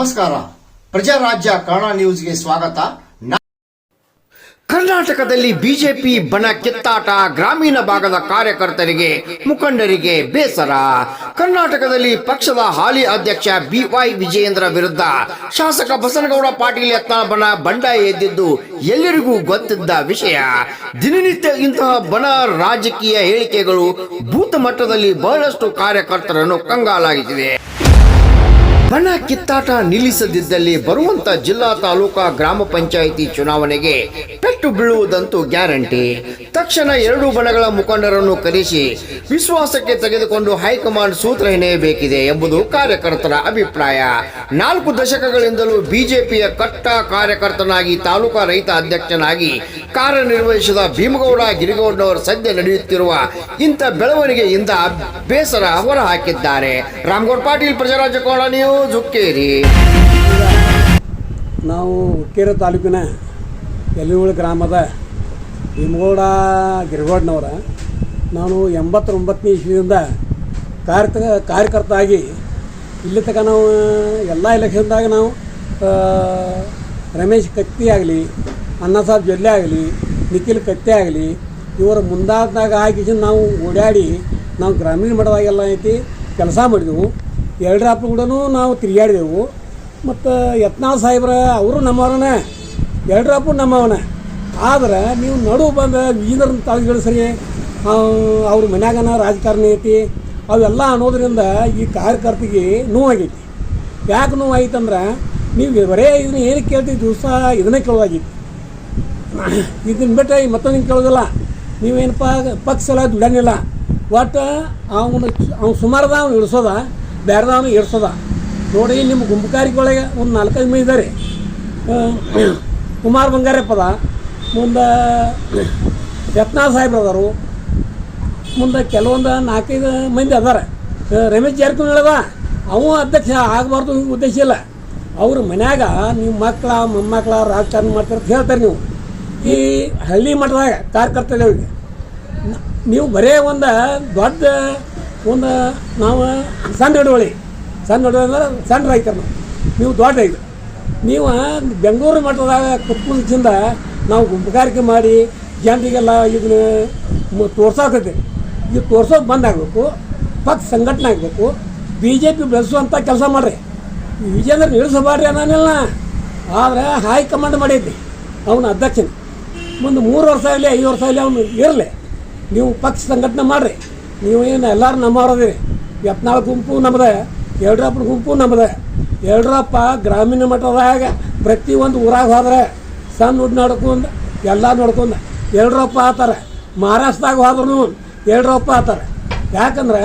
ನಮಸ್ಕಾರ. ಪ್ರಜಾರಾಜ್ಯ ಕನ್ನಡ ನ್ಯೂಸ್ಗೆ ಸ್ವಾಗತ. ಕರ್ನಾಟಕದಲ್ಲಿ ಬಿಜೆಪಿ ಬಣ ಕಿತ್ತಾಟ ಗ್ರಾಮೀಣ ಭಾಗದ ಕಾರ್ಯಕರ್ತರಿಗೆ, ಮುಖಂಡರಿಗೆ ಬೇಸರ. ಕರ್ನಾಟಕದಲ್ಲಿ ಪಕ್ಷದ ಹಾಲಿ ಅಧ್ಯಕ್ಷ ಬಿವೈ ವಿಜಯೇಂದ್ರ ವಿರುದ್ಧ ಶಾಸಕ ಬಸನಗೌಡ ಪಾಟೀಲ್ ಯತ್ನ ಬಣ ಬಂಡಾಯ ಎದ್ದಿದ್ದು ಎಲ್ಲರಿಗೂ ಗೊತ್ತಿದ್ದ ವಿಷಯ. ದಿನನಿತ್ಯ ಇಂತಹ ಬಣ ರಾಜಕೀಯ ಹೇಳಿಕೆಗಳು ಭೂತ ಮಟ್ಟದಲ್ಲಿ ಬಹಳಷ್ಟು ಕಾರ್ಯಕರ್ತರನ್ನು ಕಂಗಾಲಾಗಿಸಿದೆ ಬಣ ಕಿತ್ತಾಟ ನಿಲ್ಲಿಸದಿದ್ದಲ್ಲಿ ಬರುವಂತ ಜಿಲ್ಲಾ ತಾಲೂಕಾ ಗ್ರಾಮ ಪಂಚಾಯಿತಿ ಚುನಾವಣೆಗೆ ಪೆಟ್ಟು ಬೀಳುವುದಂತೂ ಗ್ಯಾರಂಟಿ. ತಕ್ಷಣ ಎರಡು ಬಣಗಳ ಮುಖಂಡರನ್ನು ಕರೆಸಿ ವಿಶ್ವಾಸಕ್ಕೆ ತೆಗೆದುಕೊಂಡು ಹೈಕಮಾಂಡ್ ಸೂತ್ರ ಹೆಣೆಯಬೇಕಿದೆ ಎಂಬುದು ಕಾರ್ಯಕರ್ತರ ಅಭಿಪ್ರಾಯ. ನಾಲ್ಕು ದಶಕಗಳಿಂದಲೂ ಬಿಜೆಪಿಯ ಕಟ್ಟ ಕಾರ್ಯಕರ್ತನಾಗಿ ತಾಲೂಕಾ ರೈತ ಅಧ್ಯಕ್ಷನಾಗಿ ಕಾರ್ಯನಿರ್ವಹಿಸಿದ ಭೀಮಗೌಡ ಗಿರಿಗೌಡನವರ ಸದ್ಯ ನಡೆಯುತ್ತಿರುವ ಇಂಥ ಬೆಳವಣಿಗೆಯಿಂದ ಬೇಸರ ಹೊರಹಾಕಿದ್ದಾರೆ ರಾಮಗೌಡ ಪಾಟೀಲ್ ಕೋಣ ನ್ಯೂಸ್, ಹುಕ್ಕೇರಿ. ನಾವು ಹುಕ್ಕೇರಿ ತಾಲೂಕಿನ ಎಲ್ಲಿಹುಳ ಗ್ರಾಮದ ಭೀಮಗೌಡ ಗಿರಿಗೌಡನವರ ನಾನು ಎಂಬತ್ತೊಂಬತ್ತನೇ ಇಸ್ವಿಯಿಂದ ಕಾರ್ಯಕ ಕಾರ್ಯಕರ್ತ ಆಗಿ ಇಲ್ಲಿ ತನಕ ನಾವು ಎಲ್ಲ ಎಲೆಕ್ಷನ್ದಾಗ ನಾವು ರಮೇಶ್ ಕತ್ತಿ ಆಗಲಿ ಅನ್ನಸಾಬ್ ಜೊಲ್ಲೆ ಆಗಲಿ, ನಿಖಿಲ್ ಕತ್ತೆ ಆಗಲಿ, ಇವರ ಮುಂದಾದಾಗ ಹಾಕಿಸಿ ನಾವು ಓಡಾಡಿ ನಾವು ಗ್ರಾಮೀಣ ಮಟ್ಟದಾಗೆಲ್ಲ ಐತಿ, ಕೆಲಸ ಮಾಡಿದೆವು. ಎರಡರಾಪ್ರ ಕೂಡ ನಾವು ತಿರುಗಾಡಿದೆವು ಮತ್ತು ಯತ್ನಾಳ್ ಸಾಹೇಬ್ರ ಅವರು ನಮ್ಮವ್ರನ ಎರಡರಾಪು ನಮ್ಮವನ. ಆದ್ರೆ ನೀವು ನಡು ಬಂದ ವಿಜೇಂದ್ರ ತಾಲೂಕು ಸರಿ ಅವ್ರ ಮನ್ಯಾಗನ ರಾಜಕಾರಣ ಐತಿ, ಅವೆಲ್ಲ ಅನ್ನೋದ್ರಿಂದ ಈ ಕಾರ್ಯಕರ್ತಿಗೆ ನೋವಾಗೈತಿ. ಯಾಕೆ ನೋವಾಗಿತ್ತಂದ್ರೆ ನೀವು ಬರೇ ಇದನ್ನ ಏನು ಕೇಳ್ತೀವಿ ದಿವಸ ಇದನ್ನೇ ಕೇಳೋದಾಗೈತಿ. ಇದನ್ನ ಬಿಟ್ಟು ಮತ್ತೊಂದು ಕೇಳೋದಿಲ್ಲ. ನೀವೇನಪ್ಪ, ಪಕ್ಷ ಎಲ್ಲ ದುಡಂಗಿಲ್ಲ ಒಟ್ಟು ಅವನು ಅವ್ನು ಸುಮಾರದ ಅವ್ನು ಇಳಿಸೋದ ಬೇರೆದವನು ಇಳಿಸೋದ ನೋಡಿ ನಿಮ್ಮ ಗುಂಪುಕಾರಿಕೆಯೊಳಗೆ ಒಂದು ನಾಲ್ಕೈದು ಮಂದಿ ಇದ್ದಾರೆ ಕುಮಾರ್ ಬಂಗಾರಪ್ಪದ ಮುಂದೆ ಯತ್ನಾ ಸಾಹೇಬ್ರು ಅದಾರು. ಮುಂದೆ ಕೆಲವೊಂದು ನಾಲ್ಕೈದು ಮಂದಿ ಅದಾರ. ರಮೇಶ್ ಜಾರಕಿಹೊಳಿ ಅದ ಅವ ಅಧ್ಯಕ್ಷ ಆಗಬಾರ್ದು ಉದ್ದೇಶ ಇಲ್ಲ. ಅವ್ರ ಮನ್ಯಾಗ ನಿಮ್ಮ ಮಕ್ಕಳ ಮೊಮ್ಮಕ್ಕಳ ರಾಜಕಾರಣ ಮಾಡ್ತಾರೆ ಅಂತ ಹೇಳ್ತಾರೆ ನೀವು. ಈ ಹಳ್ಳಿ ಮಟ್ಟದಾಗ ಕಾರ್ಯಕರ್ತರಿಗೆ ನೀವು ಬರೇ ಒಂದು ದೊಡ್ಡ ಒಂದು ನಾವು ಸಣ್ಣ ಹಿಡುವಳಿ ಸಣ್ಣ ಹಿಡುವಳಿ ಅಂದ್ರೆ ಸಣ್ಣ ರೈತರು ನಾವು. ದೊಡ್ಡ ರೈತರು. ನೀವು ಬೆಂಗಳೂರು ಮಟ್ಟದಾಗ ಕುತ್ಕೊಂಡಿಂದ ನಾವು ಗುಂಪುಗಾರಿಕೆ ಮಾಡಿ ಜನರಿಗೆಲ್ಲ ಇದನ್ನ ತೋರ್ಸಾಕತ್ತೆ ಇದು ತೋರ್ಸೋದು ಬಂದಾಗಬೇಕು ಪಕ್ಷ ಸಂಘಟನೆ ಆಗಬೇಕು ಬಿ ಜೆ ಪಿ ಬೆಳೆಸುವಂಥ ಕೆಲಸ ಮಾಡಿರಿ. ವಿಜೇಂದ್ರ ನಿಲ್ಲಿಸಬಾರ್ರಿ ಅನ್ನೋನಿಲ್ಲ ಆದರೆ ಹೈಕಮಾಂಡ್ ಮಾಡೈತಿ ಅವನ ಅಧ್ಯಕ್ಷನ. ಮುಂದೆ ಮೂರು ವರ್ಷ ಆಗಲಿ, ಐದು ವರ್ಷ ಆಗಲಿ ಅವನು ಇರಲಿ. ನೀವು ಪಕ್ಷ ಸಂಘಟನೆ ಮಾಡಿರಿ. ನೀವು ಏನು ಎಲ್ಲರೂ ನಮ್ಮವ್ರದಿರಿ ಯತ್ನಾಳ್ ಗುಂಪು ನಮ್ಮದೆ ಯಡಿಯೂರಪ್ಪನ ಗುಂಪು ನಮ್ಮದೆ ಯಡಿಯೂರಪ್ಪ ಗ್ರಾಮೀಣ ಮಟ್ಟದಾಗ ಪ್ರತಿಯೊಂದು ಊರಾಗ ಹೋದ್ರೆ ಸಣ್ಣ ಹುಡ್ ನೋಡ್ಕೊಂಡು ಎಲ್ಲ ನೋಡ್ಕೊಂಡು ಯಡಿಯೂರಪ್ಪ ಆತಾರೆ. ಮಹಾರಾಷ್ಟ್ರದಾಗ ಹೋದ್ರು ಯಡಿಯೂರಪ್ಪ ಆತಾರೆ. ಯಾಕಂದ್ರೆ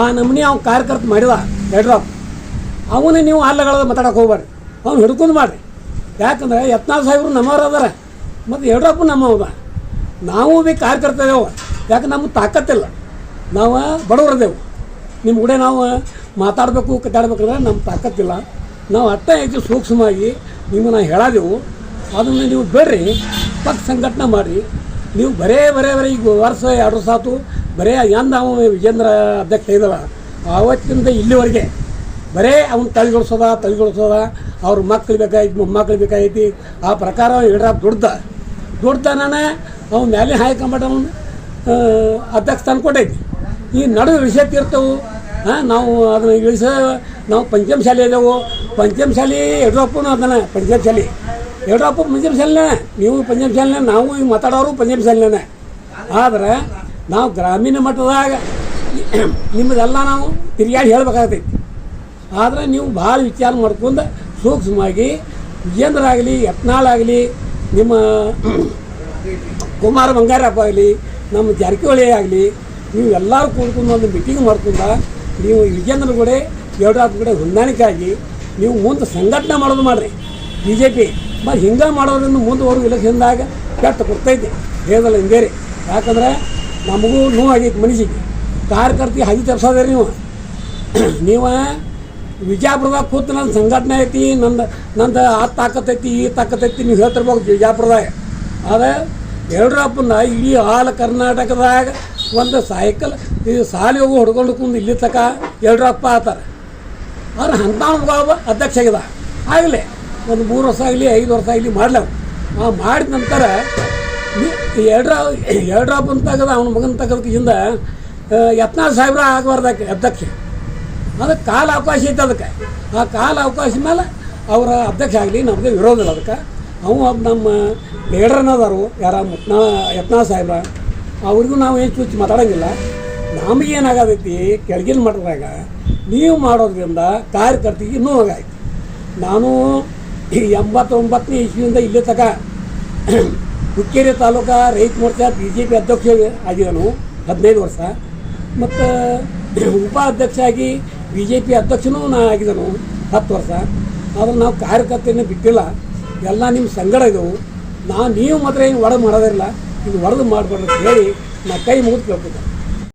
ಆ ನಮ್ಮನಿ ಅವ್ನು ಕಾರ್ಯಕರ್ತ ಮಾಡಿದ ಯಡಿಯೂರಪ್ಪ. ಅವನೇ ನೀವು ಅಲ್ಲಗಳದ ಮಾತಾಡೋಕೆ ಹೋಗ್ಬೇಡಿ ಅವ್ನು ಹಿಡ್ಕೊಂಡು ಮಾಡಿರಿ. ಯಾಕಂದ್ರೆ ಯತ್ನಾಳ್ ಸಾಹೇಬ್ರು ನಮ್ಮವ್ರು ಅದಾರ. ಮತ್ತು ಯಡ್ರಪ್ಪ ನಮ್ಮವ ನಾವು ಭೀ ಕಾರ್ಯಕರ್ತದೇವು ಯಾಕೆ ನಮ್ಗೆ ತಾಕತ್ತಿಲ್ಲ. ನಾವು ಬಡವರದೇವು. ನಿಮ್ಮ ಕೂಡ ನಾವು ಮಾತಾಡಬೇಕು, ಕಟ್ಟಾಡ್ಬೇಕಂದ್ರೆ ನಮ್ಮ ತಾಕತ್ತಿಲ್ಲ. ನಾವು ಅಟ್ಟ ಹೆಚ್ಚು ಸೂಕ್ಷ್ಮವಾಗಿ ನಿಮ್ಮನ್ನು ಹೇಳಾದೆವು. ಅದನ್ನು ನೀವು ಬೇಡ್ರಿ. ಪಕ್ಕ ಸಂಘಟನೆ ಮಾಡಿರಿ. ನೀವು ಬರೇ ಬರೇ ಬರೀ ಈಗ ವರ್ಷ ಎರಡು ವರ್ಷ ಆಯ್ತು ಬರೇ ಎಂದ ಅವ ವಿಜೇಂದ್ರ ಅಧ್ಯಕ್ಷ ಇದ್ದಲ್ಲ ಆವತ್ತಿಂದ ಇಲ್ಲಿವರೆಗೆ ಬರೇ ಅವ್ನು ತಳಿಗೊಳಿಸೋದ ತಳಿಗೊಳಿಸೋದ. ಅವ್ರ ಮಕ್ಳು ಬೇಕಾಯ್ತು, ಮೊಮ್ಮಕ್ಳು ಬೇಕಾಗೈತಿ ಆ ಪ್ರಕಾರ ಯಡ್ರಾಪ್ ದುಡ್ದ ದುಡ್ದಾನೇ ಅವ್ನು ಮ್ಯಾಲೆ ಹಾಯ್ಕೊಂಬಿಟ್ಟು ಅವನು ಅಧ್ಯಕ್ಷ ಸ್ಥಾನ ಕೊಟ್ಟೈತಿ ಈ ನಡುವೆ ವಿಷಯ ತೀರ್ತವು ನಾವು ಅದನ್ನು ಇಳಿಸ, ನಾವು ಪಂಚಮ ಶಾಲೆ ಇದ್ದೆವು. ಪಂಚಮ ಶಾಲೆ ಯಡ್ರಾಪನು ಅದನ್ನ, ಪಂಚಮ ಶಾಲೆ. ಯಡಿಯೂರಪ್ಪ ಪಂಚಮ ಶಾಲೆನೇ, ನೀವು ಪಂಚಮ ಶಾಲೆನೇ, ನಾವು ಈಗ ಮಾತಾಡೋರು ಪಂಚಮ ಶಾಲೆನೇ. ಆದ್ರೆ ನಾವು ಗ್ರಾಮೀಣ ಮಟ್ಟದಾಗ, ನಿಮ್ಮದೆಲ್ಲ ನಾವು ತಿರುಗಾಡಿ ಹೇಳ್ಬೇಕಾಗ್ತೈತಿ. ಆದರೆ ನೀವು ಭಾಳ ವಿಚಾರ ಮಾಡ್ಕೊಂಡು ಸೂಕ್ಷ್ಮವಾಗಿ ವಿಜೇಂದ್ರ ಆಗಲಿ ಯತ್ನಾಳ್ ಆಗಲಿ ನಿಮ್ಮ ಕುಮಾರ ಬಂಗಾರಪ್ಪ ಆಗಲಿ, ನಮ್ಮ ಜಾರಕಿಹೊಳಿ ಆಗಲಿ, ನೀವು ಎಲ್ಲರೂ ಕೂಡ್ಕೊಂಡು ಒಂದು ಮೀಟಿಂಗ್ ಮಾಡ್ಕೊಂಡ ನೀವು ವಿಜೇಂದ್ರ ಕೂಡ ಯಡಿಯೂರಪ್ಪ ಕೂಡ ಹೊಂದಾಣಿಕೆ ಆಗಿ ನೀವು ಮುಂದೆ ಸಂಘಟನೆ ಮಾಡೋದು ಮಾಡಿರಿ. ಬಿ ಜೆ ಪಿ ಮತ್ತು ಹಿಂಗೆ ಮಾಡೋದ್ರಿಂದ ಮುಂದುವರೆದು ಇಲೆಕ್ಷನ್ದಾಗ ಕೆಟ್ಟ ಕೊಡ್ತೈತಿ ಹೇಳಲ್ಲ ಹಿಂಗೆ ರೀ. ಯಾಕಂದ್ರೆ ನಮಗೂ ನೋವಾಗೈತಿ ಮನಸ್ಸಿಗೆ. ಕಾರ್ಯಕರ್ತಿ ಹಗಿ ತಪ್ಸೋದ್ರಿ ನೀವು. ನೀವು ವಿಜಯಪುರದಾಗ ಕೂತು ನನ್ನ ಸಂಘಟನೆ ಐತಿ, ನಂದು ನಂದು ಆ ತಾಕತ್ತೈತಿ ಈ ತಾಕತ್ತೈತಿ ನೀವು ಹೇಳ್ತಿರ್ಬೋದು ವಿಜಯಪುರದಾಗ. ಆದರೆ ಯಡಿಯೂರಪ್ಪನ ಇಡೀ ಆಲ್ ಕರ್ನಾಟಕದಾಗ ಒಂದು ಸೈಕಲ್ ಇದು ಸಾಲಿ ಹೋಗಿ ಹೊಡ್ಕೊಂಡು ಕುಂದು ಇಲ್ಲಿ ತಕ ಯಡಿಯೂರಪ್ಪ ಆತಾರೆ. ಆದ್ರೆ ಅಂತ ಅಧ್ಯಕ್ಷ ಆಗಿದೆ ಆಗಲಿ, ಒಂದು ಮೂರು ವರ್ಷ ಆಗಲಿ, ಐದು ವರ್ಷ ಆಗಲಿ ಮಾಡ್ಲವು. ಆ ಮಾಡಿದ ನಂತರ ಎರಡ್ರ ಎರಡ್ರ ತಗದ, ಅವನ ಮಗನ ತಗೋದಕ್ಕಿಂದ ಯತ್ನಾಳ್ ಸಾಹೇಬ್ರ ಆಗಬಾರ್ದಕ್ಕೆ ಅಧ್ಯಕ್ಷ. ಅದಕ್ಕೆ ಕಾಲ ಅವಕಾಶ ಇತ್ತು ಅದಕ್ಕೆ. ಆ ಕಾಲ ಅವಕಾಶ ಮೇಲೆ ಅವರ ಅಧ್ಯಕ್ಷ ಆಗಲಿ, ನಮಗೆ ವಿರೋಧ ಇಲ್ಲ ಅದಕ್ಕೆ. ಅವು ನಮ್ಮ ಲೀಡರ್ನದಾರು ಯಾರ ಮುಟ್ನಾ ಯತ್ನಾ ಸಾಹೇಬ್ರ, ಅವ್ರಿಗೂ ನಾವು ಏನು ಚುಚ್ಚಿ ಮಾತಾಡೋಂಗಿಲ್ಲ. ನಮಗೇನಾಗತೈತಿ ಕೆಳಗಿನ ಮಟ್ಟದಾಗ ನೀವು ಮಾಡೋದ್ರಿಂದ ಕಾರ್ಯಕರ್ತಿಗೆ ಇನ್ನೂ ಆಗಾಯ್ತು ನಾನು ಈ ಎಂಬತ್ತೊಂಬತ್ತನೇ ಇಸ್ವಿಯಿಂದ ಇಲ್ಲಿ ತಕ ಹುಕ್ಕೇರಿ ತಾಲೂಕಾ ರೈತ ಮೋರ್ಚಾ ಬಿ ಜೆ ಪಿ ಅಧ್ಯಕ್ಷ ಆಗಿದ್ದನು, ಹದಿನೈದು ವರ್ಷ. ಮತ್ತು ಉಪಾಧ್ಯಕ್ಷ ಆಗಿ ಬಿ ಜೆ ಪಿ ಅಧ್ಯಕ್ಷನೂ ನಾ ಆಗಿದ್ದನು ಹತ್ತು ವರ್ಷ. ಆದ್ರೆ ನಾವು ಕಾರ್ಯಕರ್ತೆಯನ್ನು ಬಿಟ್ಟಿಲ್ಲ. ಎಲ್ಲ ನಿಮ್ಮ ಸಂಗಡ ಇದ್ದವು. ನಾ ನೀವು ಮಾತ್ರ ಏನು ಒಡೆದು ಮಾಡೋದಿಲ್ಲ ಇದು ಒಡೆದು ಮಾಡಬಾರ್ದು ಹೇಳಿ ನಾ ಕೈ ಮುಗಿದು ಕೇಳ್ತಿದ್ದೆ